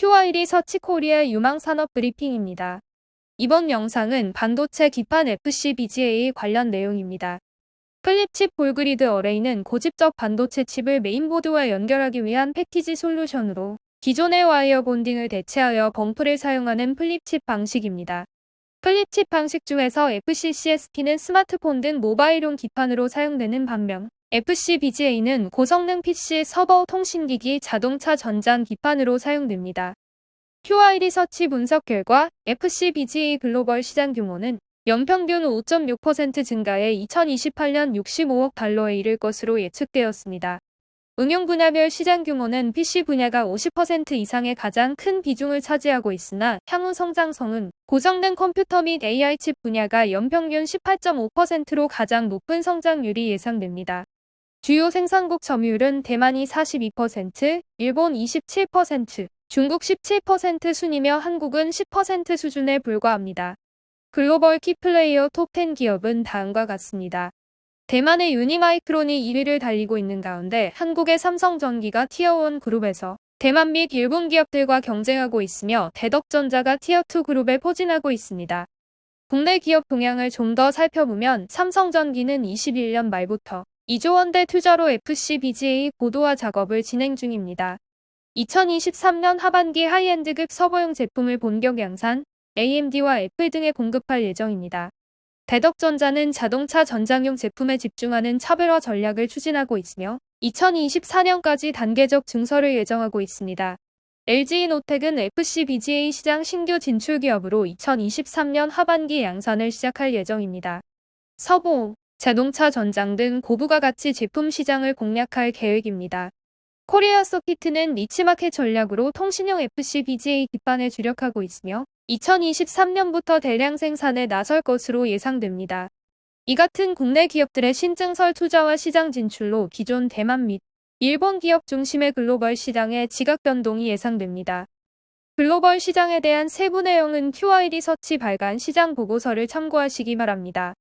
QI1 서치코리아 유망산업 브리핑입니다. 이번 영상은 반도체 기판 FCBGA 관련 내용입니다. 플립칩 볼그리드 어레이는 고집적 반도체 칩을 메인보드와 연결하기 위한 패키지 솔루션으로 기존의 와이어 본딩을 대체하여 범프를 사용하는 플립칩 방식입니다. 플립칩 방식 중에서 FCCSP는 스마트폰 등 모바일용 기판으로 사용되는 반면 FCBGA는 고성능 PC, 서버, 통신기기, 자동차 전장 기판으로 사용됩니다. QI 리서치 분석 결과 FCBGA 글로벌 시장 규모는 연평균 5.6% 증가해 2028년 65억 달러에 이를 것으로 예측되었습니다. 응용 분야별 시장 규모는 PC 분야가 50% 이상의 가장 큰 비중을 차지하고 있으나 향후 성장성은 고성능 컴퓨터 및 AI 칩 분야가 연평균 18.5%로 가장 높은 성장률이 예상됩니다. 주요 생산국 점유율은 대만이 42%, 일본 27%, 중국 17% 순이며 한국은 10% 수준에 불과합니다. 글로벌 키플레이어 톱10 기업은 다음과 같습니다. 대만의 유니마이크론이 1위를 달리고 있는 가운데 한국의 삼성전기가 티어1 그룹에서 대만 및 일본 기업들과 경쟁하고 있으며 대덕전자가 티어2 그룹에 포진하고 있습니다. 국내 기업 동향을 좀 더 살펴보면 삼성전기는 21년 말부터 2조 원대 투자로 FCBGA 고도화 작업을 진행 중입니다. 2023년 하반기 하이엔드급 서버용 제품을 본격 양산, AMD와 애플 등에 공급할 예정입니다. 대덕전자는 자동차 전장용 제품에 집중하는 차별화 전략을 추진하고 있으며 2024년까지 단계적 증설을 예정하고 있습니다. LG이노텍은 FCBGA 시장 신규 진출 기업으로 2023년 하반기 양산을 시작할 예정입니다. 서보, 자동차 전장 등 고부가 가치 제품 시장을 공략할 계획입니다. 코리아 소피트는 니치마켓 전략으로 통신용 FCBGA 기판에 주력하고 있으며 2023년부터 대량 생산에 나설 것으로 예상됩니다. 이 같은 국내 기업들의 신증설 투자와 시장 진출로 기존 대만 및 일본 기업 중심의 글로벌 시장의 지각 변동이 예상됩니다. 글로벌 시장에 대한 세부 내용은 QI 리서치 발간 시장 보고서를 참고하시기 바랍니다.